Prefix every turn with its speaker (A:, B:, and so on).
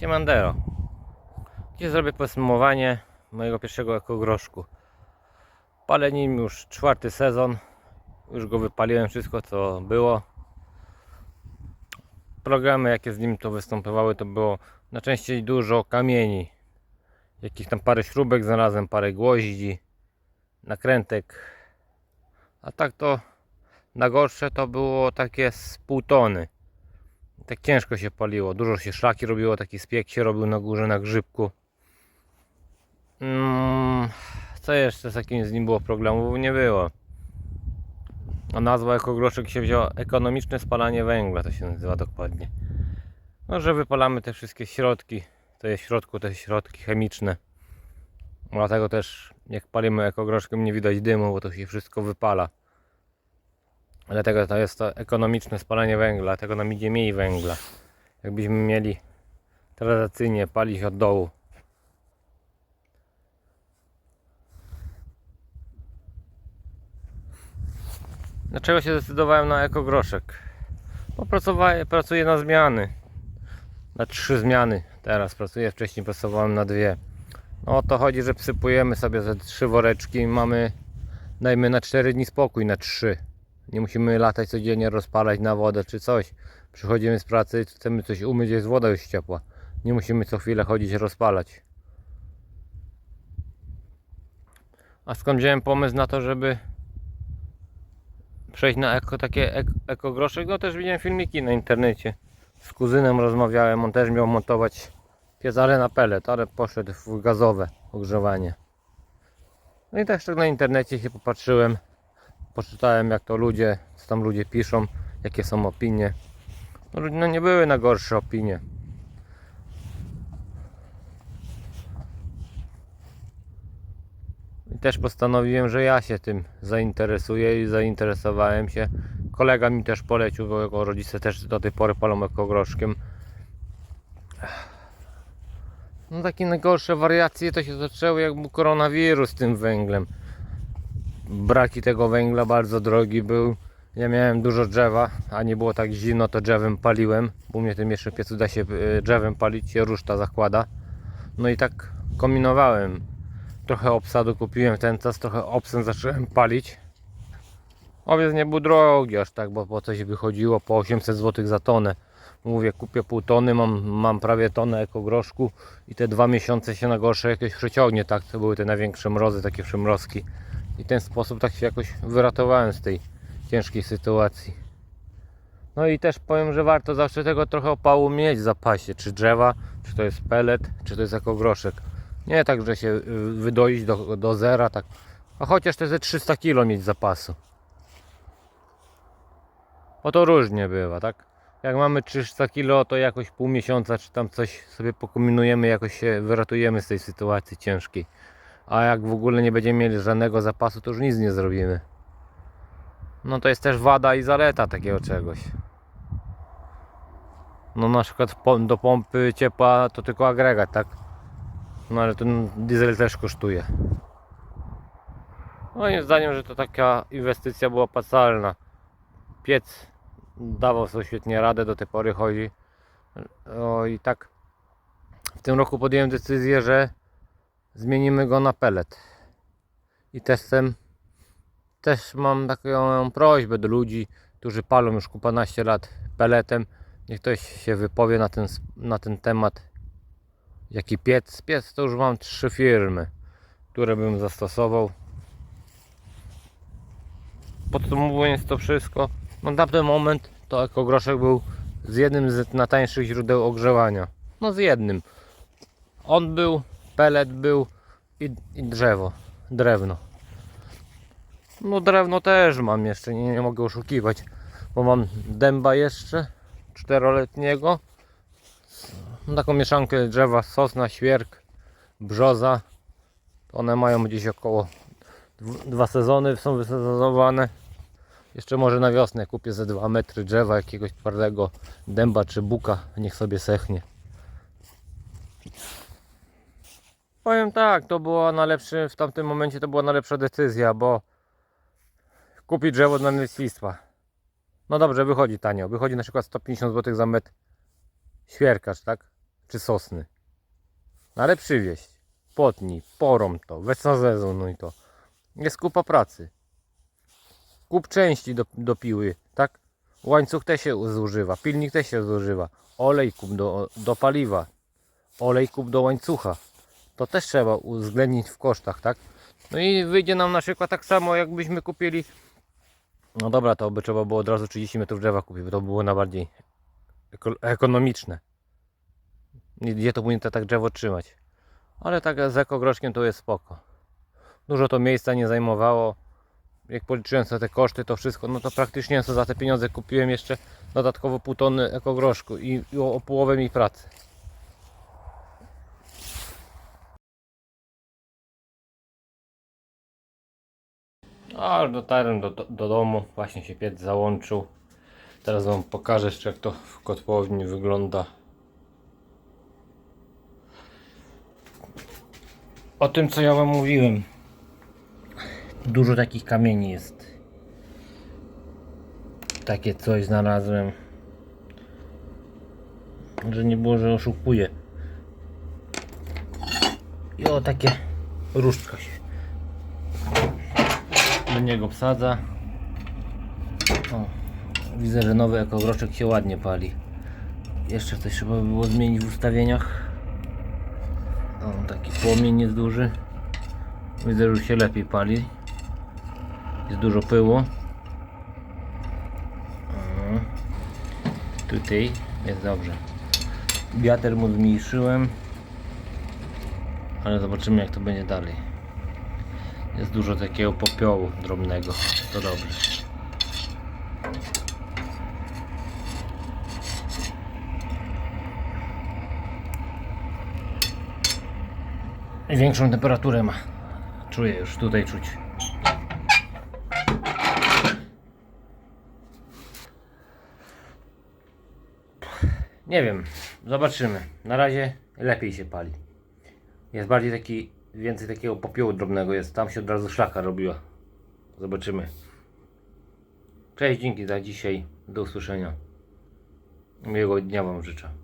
A: Siemandero. Dzisiaj zrobię podsumowanie mojego pierwszego ekogroszku. Palę nim już czwarty sezon. Już go wypaliłem wszystko co było. Programy jakie z nim to występowały to było najczęściej dużo kamieni. Jakieś tam parę śrubek znalazłem, parę gwoździ, nakrętek. A tak to na gorsze to było takie z pół tony. Tak ciężko się paliło, dużo się szlaki robiło, taki spiek się robił na górze, na grzybku. Mm, co jeszcze z jakim z nim było problemów? Nie było. A nazwa ekogroszek się wzięła ekonomiczne spalanie węgla, to się nazywa dokładnie. No, że wypalamy te wszystkie środki, to jest środku te środki chemiczne. Dlatego też jak palimy ekogroszkiem nie widać dymu, bo to się wszystko wypala. Dlatego to jest to ekonomiczne spalanie węgla, dlatego nam idzie mniej węgla. Jakbyśmy mieli tradycyjnie palić od dołu. Dlaczego się zdecydowałem na ekogroszek? Bo pracuję na zmiany. Na trzy zmiany teraz pracuję, wcześniej pracowałem na dwie. No o to chodzi, że wsypujemy sobie ze trzy woreczki i mamy, dajmy na cztery dni spokój, na trzy. Nie musimy latać codziennie, rozpalać na wodę czy coś. Przychodzimy z pracy, chcemy coś umyć, jest woda już ciepła. Nie musimy co chwilę chodzić rozpalać. A skąd wziąłem pomysł na to, żeby przejść na eko, takie ek, ekogroszek? No też widziałem filmiki na internecie. Z kuzynem rozmawiałem, on też miał montować piec, ale na pelet, ale poszedł w gazowe ogrzewanie. No i też tak na internecie się popatrzyłem poczytałem jak to ludzie, co tam ludzie piszą, jakie są opinie. No, no nie były na gorsze opinie. I też postanowiłem, że ja się tym zainteresuję i zainteresowałem się. Kolega mi też polecił, bo jego rodzice też do tej pory palą ekogroszkiem. No takie najgorsze wariacje to się zaczęły jak był koronawirus z tym węglem braki tego węgla bardzo drogi był. Ja miałem dużo drzewa, a nie było tak zimno, to drzewem paliłem. U mnie tym jeszcze piecu da się e, drzewem palić, się ruszta zakłada. No i tak kombinowałem. Trochę obsadu kupiłem ten czas, trochę obsem zacząłem palić. Owiec nie był drogi aż tak, bo po coś wychodziło po 800 zł za tonę. Mówię, kupię pół tony, mam, mam prawie tonę ekogroszku i te dwa miesiące się na gorsze jakieś przeciągnie, tak? To były te największe mrozy, takie przymrozki. I ten sposób tak się jakoś wyratowałem z tej ciężkiej sytuacji. No i też powiem, że warto zawsze tego trochę opału mieć w zapasie, czy drzewa, czy to jest pelet, czy to jest jako groszek. Nie tak, że się y, wydoić do, do zera, tak. A chociaż te ze 300 kg mieć zapasu. Bo to różnie bywa, tak? Jak mamy 300 kg, to jakoś pół miesiąca, czy tam coś sobie pokombinujemy, jakoś się wyratujemy z tej sytuacji ciężkiej. A jak w ogóle nie będziemy mieli żadnego zapasu, to już nic nie zrobimy. No to jest też wada i zaleta takiego czegoś. No na przykład do pompy ciepła to tylko agregat, tak? No ale ten diesel też kosztuje. Moim zdaniem, że to taka inwestycja była opłacalna. Piec dawał sobie świetnie radę, do tej pory chodzi. O i tak w tym roku podjąłem decyzję, że zmienimy go na pelet. I chcę, też mam taką prośbę do ludzi, którzy palą już kupanaście lat peletem. Niech ktoś się wypowie na ten, na ten temat. Jaki piec? Piec to już mam trzy firmy, które bym zastosował. Podsumowując to wszystko, no na ten moment to ekogroszek był z jednym z najtańszych źródeł ogrzewania. No z jednym. On był pelet był i, i drzewo, drewno. No drewno też mam jeszcze, nie, nie mogę oszukiwać, bo mam dęba jeszcze, czteroletniego. Taką mieszankę drzewa, sosna, świerk, brzoza. One mają gdzieś około dw- dwa sezony, są wysezonowane. Jeszcze może na wiosnę kupię ze 2 metry drzewa, jakiegoś twardego dęba czy buka, niech sobie sechnie. Powiem tak, to była najlepszy, w tamtym momencie to była najlepsza decyzja, bo kupić drzewo dla nędznictwa. No dobrze, wychodzi tanio. Wychodzi na przykład 150 zł za metr świerkacz, tak? czy sosny. No ale przywieźć, potnij, porom to, wesazezonuj to. Jest kupa pracy. Kup części do, do piły, tak? Łańcuch też się zużywa, pilnik też się zużywa. Olej kup do, do paliwa, olej kup do łańcucha. To też trzeba uwzględnić w kosztach, tak? No i wyjdzie nam na przykład tak samo, jakbyśmy kupili. No dobra, to by trzeba było od razu 30 metrów drzewa kupić, bo to było na bardziej eko- ekonomiczne. Gdzie to powinien tak drzewo trzymać. Ale tak z ekogroszkiem to jest spoko. Dużo to miejsca nie zajmowało. Jak policzyłem sobie te koszty, to wszystko, no to praktycznie za te pieniądze kupiłem jeszcze dodatkowo pół tony ekogroszku i, i o, o połowę mi pracy. A już dotarłem do, do, do domu, właśnie się piec załączył. Teraz wam pokażę jeszcze jak to w kotłowni wygląda. O tym co ja wam mówiłem. Dużo takich kamieni jest. Takie coś znalazłem. Że nie było, że oszukuję. I o takie różdżka się do niego wsadza. O, widzę, że nowy ekogroczek się ładnie pali. Jeszcze coś trzeba by było zmienić w ustawieniach. O, taki płomień jest duży. Widzę, że już się lepiej pali. Jest dużo pyłu. O, tutaj jest dobrze. Wiatr mu zmniejszyłem. Ale zobaczymy jak to będzie dalej. Jest dużo takiego popiołu drobnego. To dobrze. I większą temperaturę ma. Czuję już tutaj czuć. Nie wiem, zobaczymy. Na razie lepiej się pali. Jest bardziej taki, więcej takiego popiołu drobnego jest. Tam się od razu szlaka robiła. Zobaczymy. Cześć, dzięki za dzisiaj. Do usłyszenia. Miłego dnia Wam życzę.